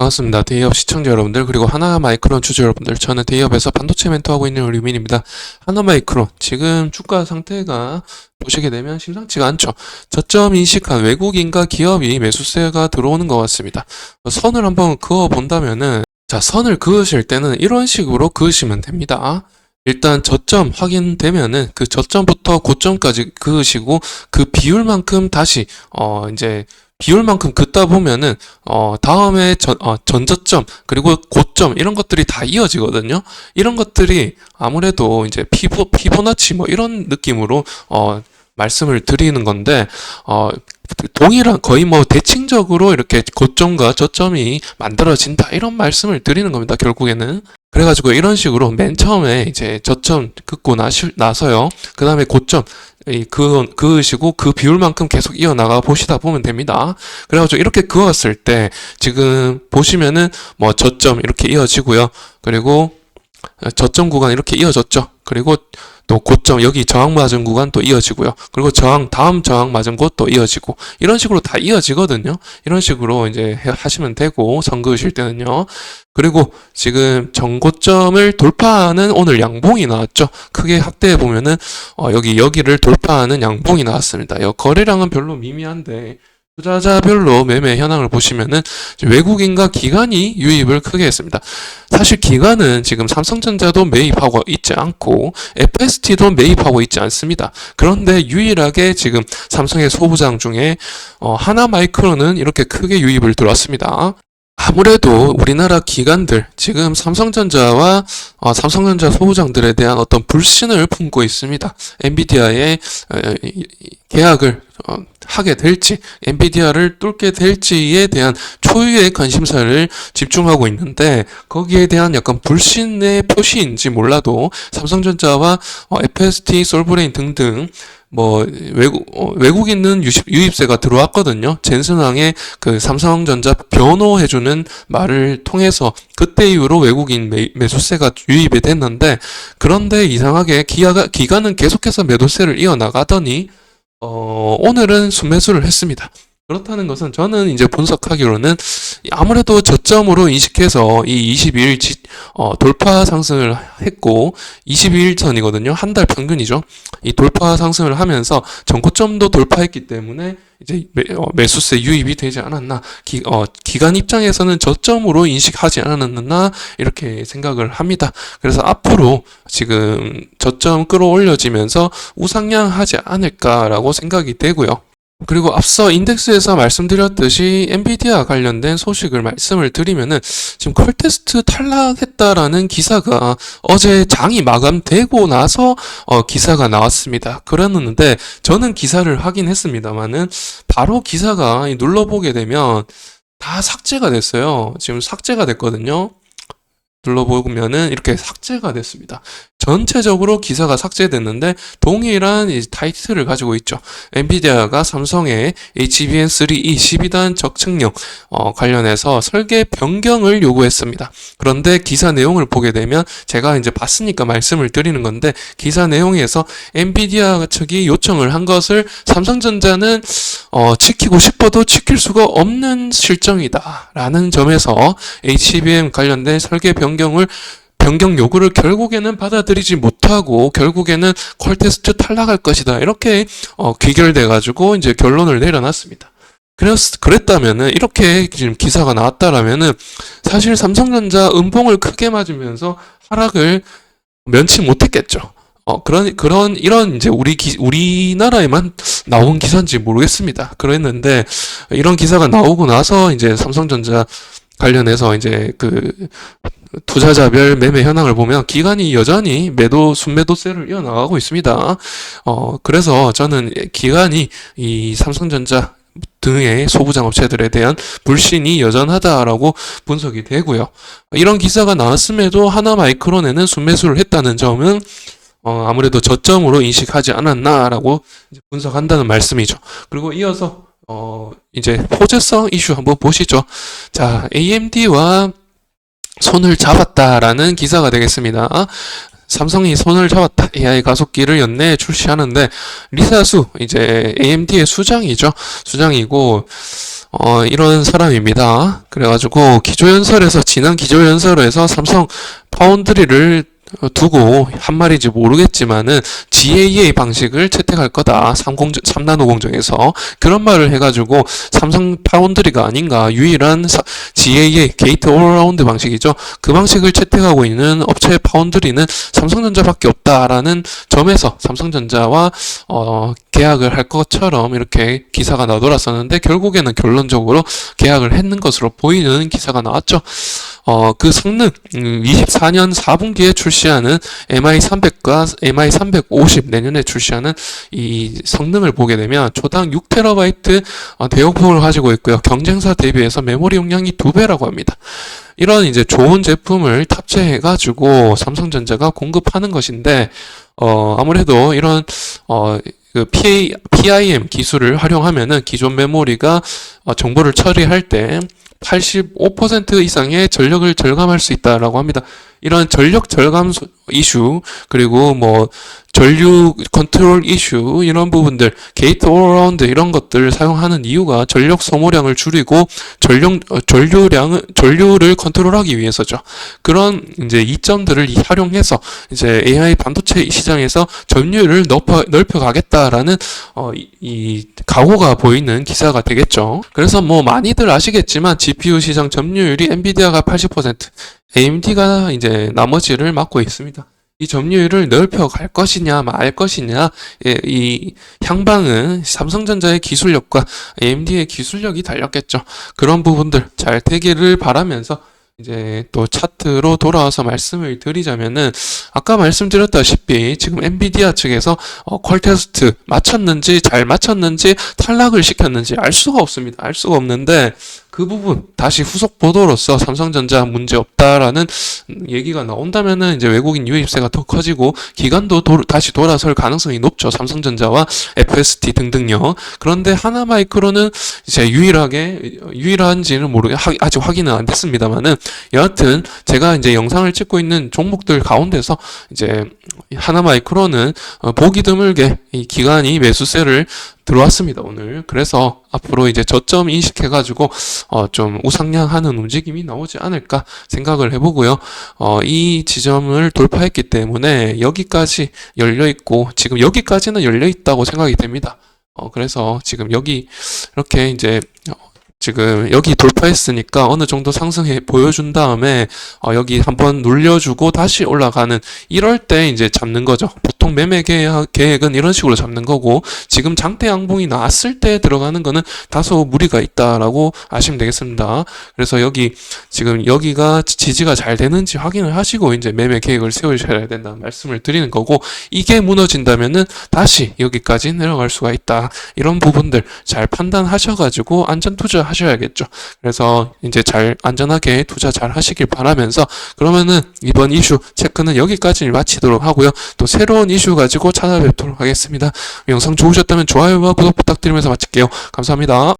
반갑습니다. 데이업 시청자 여러분들 그리고 하나 마이크론 주주 여러분들 저는 데이업에서 반도체 멘토하고 있는 류민입니다. 하나 마이크론 지금 주가 상태가 보시게 되면 심상치가 않죠. 저점 인식한 외국인과 기업이 매수세가 들어오는 것 같습니다. 선을 한번 그어 본다면은 자 선을 그으실 때는 이런 식으로 그으시면 됩니다. 일단 저점 확인되면은 그 저점부터 고점까지 그으시고 그 비율만큼 다시 어 이제 비율만큼 긋다 보면은 어 다음에 전, 어, 전저점 그리고 고점 이런 것들이 다 이어지거든요. 이런 것들이 아무래도 이제 피보 피보나치 뭐 이런 느낌으로 어 말씀을 드리는 건데 어 동일한 거의 뭐 대칭적으로 이렇게 고점과 저점이 만들어진다 이런 말씀을 드리는 겁니다. 결국에는 그래가지고 이런 식으로 맨 처음에 이제 저점 긋고 나시, 나서요. 그 다음에 고점 이 그, 그으시고 그 비율만큼 계속 이어나가 보시다 보면 됩니다. 그래가지고 이렇게 그었을 때 지금 보시면은 뭐 저점 이렇게 이어지고요. 그리고 저점 구간 이렇게 이어졌죠. 그리고 또 고점 여기 저항 맞은 구간 또 이어지고요. 그리고 저항 다음 저항 맞은 곳 또 이어지고 이런 식으로 다 이어지거든요. 이런 식으로 이제 해- 하시면 되고 선 그으실 때는요. 그리고 지금 정고점을 돌파하는 오늘 양봉이 나왔죠. 크게 확대해 보면은 어, 여기 여기를 돌파하는 양봉이 나왔습니다. 여 거래량은 별로 미미한데 투자자별로 매매 현황을 보시면은 외국인과 기관이 유입을 크게 했습니다. 사실 기관은 지금 삼성전자도 매입하고 있지 않고 FST도 매입하고 있지 않습니다. 그런데 유일하게 지금 삼성의 소부장 중에 어, 하나마이크로는 이렇게 크게 유입을 들어왔습니다. 아무래도 우리나라 기관들 지금 삼성전자와 어, 삼성전자 소부장들에 대한 어떤 불신을 품고 있습니다. 엔비디아의 어, 계약을 어, 하게 될지, 엔비디아를 뚫게 될지에 대한 초유의 관심사를 집중하고 있는데 거기에 대한 약간 불신의 표시인지 몰라도 삼성전자와 어, FST, 솔브레인 등등 뭐 외국 어, 외국인은 유입, 유입세가 들어왔거든요. 젠슨왕의 그 삼성전자 변호해주는 말을 통해서 그때 이후로 외국인 매, 매수세가 유입이 됐는데 그런데 이상하게 기아가 기관은 계속해서 매도세를 이어나가더니 어, 오늘은 순매수를 했습니다. 그렇다는 것은 저는 이제 분석하기로는 아무래도 저점으로 인식해서 이 22일 지, 어, 돌파 상승을 했고 22일 전이거든요. 한 달 평균이죠. 이 돌파 상승을 하면서 전고점도 돌파했기 때문에 이제 매, 어, 매수세 유입이 되지 않았나 기, 어, 기간 입장에서는 저점으로 인식하지 않았나 이렇게 생각을 합니다. 그래서 앞으로 지금 저점 끌어올려지면서 우상향하지 않을까라고 생각이 되고요. 그리고 앞서 인덱스에서 말씀드렸듯이 엔비디아 관련된 소식을 말씀을 드리면은 지금 컬테스트 탈락했다라는 기사가 어제 장이 마감되고 나서 어, 기사가 나왔습니다. 그랬는데 저는 기사를 하긴 했습니다만은 바로 기사가 이 눌러보게 되면 다 삭제가 됐어요. 지금 삭제가 됐거든요. 눌러보면은 이렇게 삭제가 됐습니다. 전체적으로 기사가 삭제됐는데 동일한 이 타이틀을 가지고 있죠. 엔비디아가 삼성의 HBM3E 12단 적층력 어, 관련해서 설계 변경을 요구했습니다. 그런데 기사 내용을 보게 되면 제가 이제 봤으니까 말씀을 드리는 건데 기사 내용에서 엔비디아 측이 요청을 한 것을 삼성전자는 어, 지키고 싶어도 지킬 수가 없는 실정이다라는 점에서 HBM 관련된 설계 변경을 변경 요구를 결국에는 받아들이지 못하고 결국에는 퀄테스트 탈락할 것이다 이렇게 어, 귀결돼 가지고 이제 결론을 내려놨습니다. 그랬 그랬다면은 이렇게 지금 기사가 나왔다라면은 사실 삼성전자 음봉을 크게 맞으면서 하락을 면치 못했겠죠. 어 그런 그런 이런 이제 우리 기, 우리나라에만 나온 기사인지 모르겠습니다. 그랬는데 이런 기사가 나오고 나서 이제 삼성전자 관련해서 이제 그 투자자별 매매 현황을 보면 기관이 여전히 매도 순매도세를 이어나가고 있습니다. 어 그래서 저는 기관이 이 삼성전자 등의 소부장 업체들에 대한 불신이 여전하다라고 분석이 되고요. 이런 기사가 나왔음에도 하나마이크론에는 순매수를 했다는 점은 어, 아무래도 저점으로 인식하지 않았나라고 분석한다는 말씀이죠. 그리고 이어서 어, 이제 호재성 이슈 한번 보시죠. 자, AMD와 손을 잡았다라는 기사가 되겠습니다. 삼성이 손을 잡았다. AI 가속기를 연내에 출시하는데 리사수 이제 AMD의 수장이죠. 수장이고 어, 이런 사람입니다. 그래가지고 기조연설에서 지난 기조연설에서 삼성 파운드리를 두고 한 말인지 모르겠지만은 GAA 방식을 채택할 거다. 30, 3나노 공정에서 그런 말을 해가지고 삼성 파운드리가 아닌가 유일한 사- GAA 게이트 올라운드 방식이죠. 그 방식을 채택하고 있는 업체 파운드리는 삼성전자밖에 없다라는 점에서 삼성전자와 어, 계약을 할 것처럼 이렇게 기사가 나돌았었는데 결국에는 결론적으로 계약을 했는 것으로 보이는 기사가 나왔죠. 어, 그 성능, 음, 24년 4분기에 출시 하는 MI300과 MI350 내년에 출시하는 이 성능을 보게 되면 초당 6TB 어, 대용폭을 가지고 있고요. 경쟁사 대비해서 메모리 용량이 두 배라고 합니다. 이런 이제 좋은 제품을 탑재해가지고 삼성전자가 공급하는 것인데, 어, 아무래도 이런, 어, 그 PA, PIM 기술을 활용하면은 기존 메모리가 어, 정보를 처리할 때 85% 이상의 전력을 절감할 수 있다라고 합니다. 이런 전력 절감 소- 이슈 그리고 뭐 전류 컨트롤 이슈 이런 부분들 게이트 올라운드 이런 것들 사용하는 이유가 전력 소모량을 줄이고 전력 어, 전류량을 전류를 컨트롤하기 위해서죠. 그런 이제 이점들을 이- 활용해서 이제 AI 반도체 시장에서 점유율을 넓혀 넓혀 가겠다라는 어, 이, 이 각오가 보이는 기사가 되겠죠. 그래서 뭐 많이들 아시겠지만 GPU 시장 점유율이 엔비디아가 80%, AMD가 이제 나머지를 맡고 있습니다. 이 점유율을 넓혀 갈 것이냐 말 것이냐 예, 이 향방은 삼성전자의 기술력과 AMD의 기술력이 달렸겠죠. 그런 부분들 잘 되기를 바라면서 이제 또 차트로 돌아와서 말씀을 드리자면은 아까 말씀드렸다시피 지금 엔비디아 측에서 어, 퀄 테스트 맞췄는지 잘 맞췄는지 탈락을 시켰는지 알 수가 없습니다. 알 수가 없는데 그 부분 다시 후속 보도로서 삼성전자 문제 없다라는 얘기가 나온다면은 이제 외국인 유입세가 더 커지고 기간도 도- 다시 돌아설 가능성이 높죠. 삼성전자와 FST 등등요. 그런데 하나마이크로는 이제 유일하게 유일한지는 모르게 하- 아직 확인은 안 됐습니다만은 여하튼 제가 이제 영상을 찍고 있는 종목들 가운데서 이제 하나마이크로는 어, 보기 드물게 이 기간이 매수세를 들어왔습니다 오늘. 그래서 앞으로 이제 저점 인식해 가지고 어, 좀 우상향하는 움직임이 나오지 않을까 생각을 해보고요. 어, 이 지점을 돌파했기 때문에 여기까지 열려 있고 지금 여기까지는 열려 있다고 생각이 됩니다. 어, 그래서 지금 여기 이렇게 이제 어, 지금 여기 돌파했으니까 어느 정도 상승해 보여준 다음에 어, 여기 한번 눌려주고 다시 올라가는 이럴 때 이제 잡는 거죠. 보통 매매 계획, 계획은 이런 식으로 잡는 거고 지금 장대 양봉이 나왔을 때 들어가는 거는 다소 무리가 있다라고 아시면 되겠습니다. 그래서 여기 지금 여기가 지지가 잘 되는지 확인을 하시고 이제 매매 계획을 세우셔야 된다는 말씀을 드리는 거고 이게 무너진다면은 다시 여기까지 내려갈 수가 있다. 이런 부분들 잘 판단하셔가지고 안전 투자 하셔야겠죠. 그래서 이제 잘 안전하게 투자 잘 하시길 바라면서 그러면은 이번 이슈 체크는 여기까지 마치도록 하고요. 또 새로운 이슈 가지고 찾아뵙도록 하겠습니다. 영상 좋으셨다면 좋아요와 구독 부탁드리면서 마칠게요. 감사합니다.